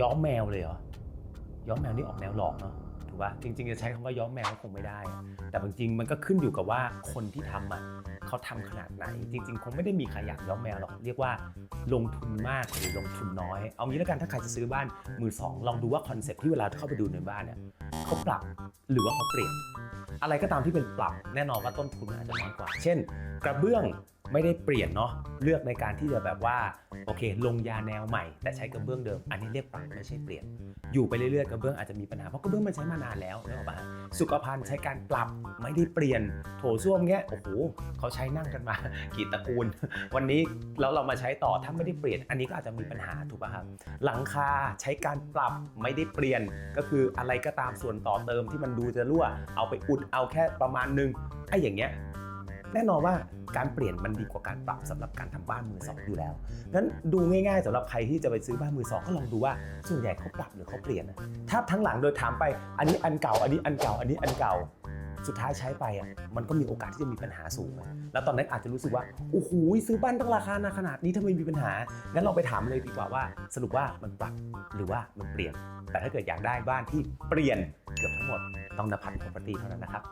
ย้อมแมวเลยเหรอ ย้อมแมวนี่ออกแนวหลอกเนาะถูกป่ะจริง ๆ จะใช้คำว่าย้อมแมวก็คงไม่ได้ แต่จริงๆมันก็ขึ้นอยู่กับว่าคนที่ทำอะเขาทำขนาดไหน จริง ๆ คงไม่ได้มีใครอยากย้อมแมวหรอกเรียกว่าลงทุนมากหรือลงทุนน้อย เอางี้แล้วกันถ้าใครจะซื้อบ้านมือสองลองดูว่าคอนเซ็ปต์ที่เวลาเข้าไปดูในบ้านเนี่ยเขาปรับหรือว่าเขาเปลี่ยน อะไรก็ตามที่เป็นปรับแน่นอนว่าต้นทุนอาจจะน้อยกว่า เช่น กระเบื้อง ไม่ได้เปลี่ยนเนาะเลือกในการที่จะแบบว่าโอเค ลงยาแนวใหม่ แต่ใช้กระเบื้องเดิม อันนี้เรียกปรับไม่ใช่เปลี่ยน อยู่ไปเรื่อยๆกระเบื้องอาจจะมีปัญหาเพราะกระเบื้องมันใช้มานานแล้วนึกออกปะสุขภัณฑ์ใช้การปรับไม่ได้เปลี่ยนโถส้วมเงี้ยโอ้โหเขาใช้นั่งกันมากี่ตระกูล วันนี้แล้วเรามาใช้ต่อถ้าไม่ได้เปลี่ยน อันนี้ก็อาจจะมีปัญหาถูกป่ะครับหลังคาใช้การปรับไม่ได้เปลี่ยน ก็คืออะไรก็ตามส่วนต่อเติมที่มันดูจะรั่ว เอาไปอุดเอาแค่ประมาณนึงไอ้อย่างเงี้ย แน่นอนว่าการเปลี่ยนมันดีกว่าการปรับสำหรับการทำบ้านมือสองอยู่แล้วนั้นดูง่ายๆสำหรับใครที่จะไปซื้อบ้านมือสองก็ลองดูว่าส่วนใหญ่เขาปรับหรือเขาเปลี่ยน ถ้าทั้งหลังโดยถามไปอันนี้อันเก่า อันนี้อันเก่า อันนี้อันเก่าสุดท้ายใช้ไปอะมันก็มีโอกาสที่จะมีปัญหาสูง แล้วตอนนั้นอาจจะรู้สึกว่าโอ้โหซื้อบ้านตั้งราคานาขนาดนี้ทำไมมีปัญหา งั้นเราไปถามเลยดีกว่าว่า สรุปว่ามันปรับหรือว่ามันเปลี่ยน แต่ถ้าเกิดอยากได้บ้านที่เปลี่ยนเกือบทั้งหมดต้องนภัทร property เท่านั้นนะครับ